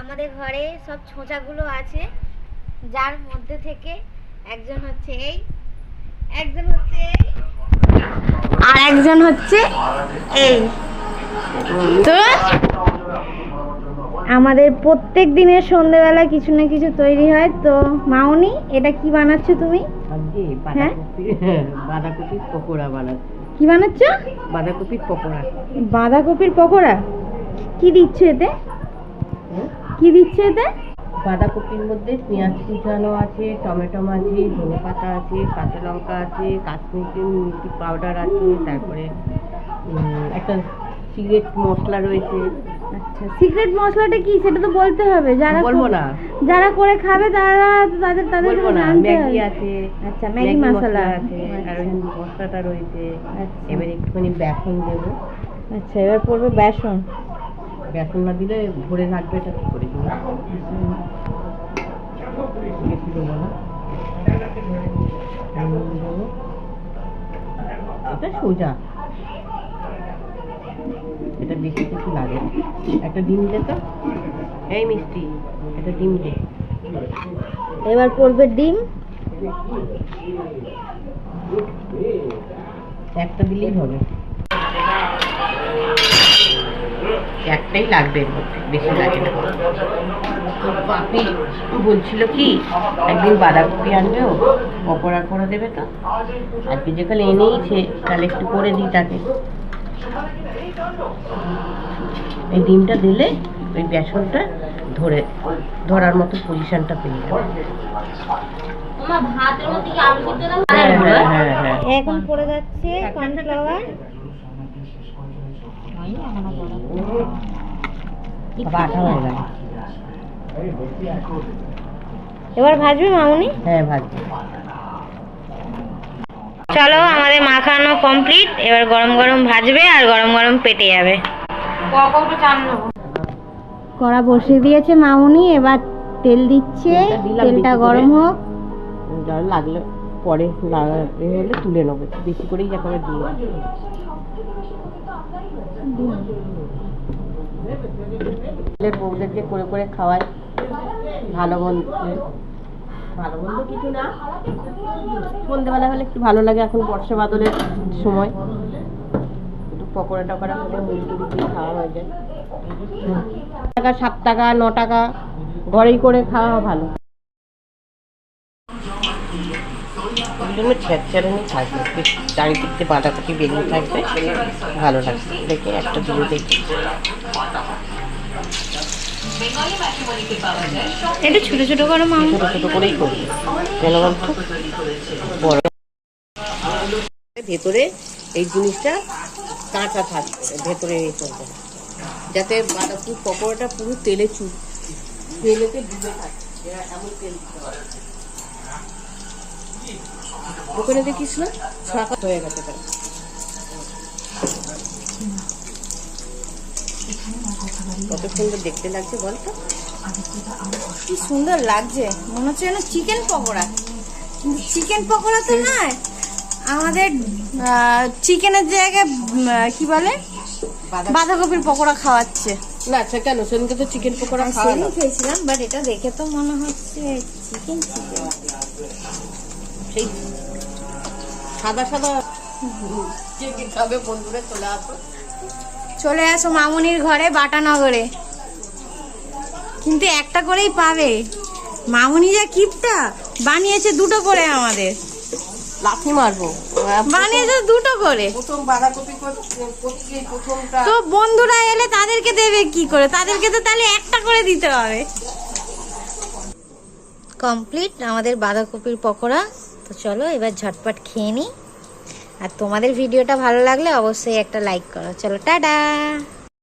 আমাদের ঘরে সব ছোঁচাগুলো আছে। যার মধ্যে থেকে একজন হচ্ছে এই একজন হচ্ছে এই আর একজন হচ্ছে এই। তো আমাদের প্রত্যেক দিনের সন্ধেবেলা কিছু না কিছু তৈরি হয়। তো মাউনি এটা কি বানাচ্ছো তুমি? আজকে হ্যাঁ? বাঁধাকপি বাঁধাকপির পকোড়া বানাচ্ছি। কি বানাচ্ছ? বাঁধাকপির পকোড়া। বাঁধাকপির পকোড়া? কি দিচ্ছ এতে? কি দিচ্ছে এতে? বাঁধাকপির মধ্যে পেঁয়াজ কুচানো আছে টমেটো আছে ধনে পাতা আছে কাঁচা লঙ্কা আছে কাশ্মীরি মিষ্টি পাউডার আছে তারপরে একটা সিগারেট মশলা রয়েছে। আচ্ছা সিক্রেট মশলাটা কি? সেটা তো বলতে হবে। যারা বলব না। যারা করে খাবে তারা তাদের তাদের বলব না। ম্যাগি আছে আচ্ছা ম্যাগি মশলা আছে আর মশলাটা রয়েছে। আচ্ছা। এবার একটুখানি বেসন দেবো। আচ্ছা এবার পড়বে বেসন। বেসন না দিলে ভরে রাখবে এটা কি করে। এটা সোজা। এটা বেশি কিছু লাগে একটা ডিম দে তো। এই মিষ্টি একটা ডিম দে। এবার পড়বে ডিম। একটা দিলেই হবে। একটাই লাগবে এর মধ্যে বেশি লাগে না। তো বাপি বলছিল কি একদিন বাঁধাকপি আনবে ও পকোড়া করে দেবে তো। আজকে যেখানে এনেইছে তাহলে একটু করে দিই তাকে। এই ডিমটা দিলে ওই বেসনটা ধরে ধরার মতো পজিশনটা পেয়ে যাবে। হ্যাঁ হ্যাঁ হ্যাঁ হ্যাঁ। এখন পড়ে যাচ্ছে কর্নফ্লাওয়ার এবার ভাজবে মামুনি? হ্যাঁ ভাজবে। চলো আমাদের মাখানো কমপ্লিট এবার গরম গরম ভাজবে আর গরম গরম পেটে যাবে। কড়া বসিয়ে দিয়েছে মামুনি এবার তেল দিচ্ছে। তেলটা। গরম হোক। লাগলে। পরে লাগা- এ হলে তুলে নেব, বেশি করেই একেবারে দিয়ে ছেলের বউদেরকে করে করে খাওয়াই, ভালো মন্দ। ভালো মন্দ কিছু না। সন্ধ্যেবেলা হলে একটু ভালো লাগে, এখন বর্ষা বাদলের সময়। একটু পকোড়া টকোড়া হলে মুড়ি খাওয়া হয়ে যায়। টাকা সাত টাকা, ন টাকা, ঘরেই করে খাওয়া ভালো। ওই জন্য ছেড়ে থাকবে চারিদিকে বাঁধাকপি বেরিয়ে থাকবে ভালো লাগবে। দেখে একটা দিয়ে দেখি। একটু ছোট ছোট করো মামু। ছোটো ছোটো করেই করবে কেন বলতো বড়। ভেতরে এই জিনিসটা কাঁচা থাকবে ভেতরে এই করবে। যাতে বাঁধাকপির পকোড়াটা পুরো তেলে চু তেলেতে ডুবে থাকে। এমন তেল দিতে হবে ওখানে দেখিস না ছাকা হয়ে গেছে তার। কত সুন্দর দেখতে লাগছে বলতো কি সুন্দর লাগছে। মনে হচ্ছে যেন চিকেন পকোড়া। কিন্তু চিকেন পকোড়া তো নয় আমাদের চিকেনের জায়গায় কি বলে? বাঁধাকপির পকোড়া খাওয়াচ্ছে। না আচ্ছা কেন? সেদিনকে তো চিকেন পকোড়া আমি খাওয়া খেয়েছিলাম বাট এটা দেখে তো মনে হচ্ছে চিকেন চিকেন। সেই সাদা সাদা। খাবে বন্ধুরা চলে আসো। চলে আসো মামুনির ঘরে বাটানগরে। কিন্তু একটা করেই পাবে। মামুনি যা কিপটা বানিয়েছে দুটো করে আমাদের। লাথি মারবো। বানিয়েছে দুটো করে। প্রথম বাঁধাকপি প্রথমটা। তো বন্ধুরা এলে তাদেরকে দেবে কি করে? তাদেরকে তো তাহলে একটা করে দিতে হবে। কমপ্লিট আমাদের বাঁধাকপির পকোড়া। তো চলো, এবার ঝটপট খেয়ে নিই। আর তোমাদের ভিডিওটা ভালো লাগলে অবশ্যই একটা লাইক করো। চলো, টাটা!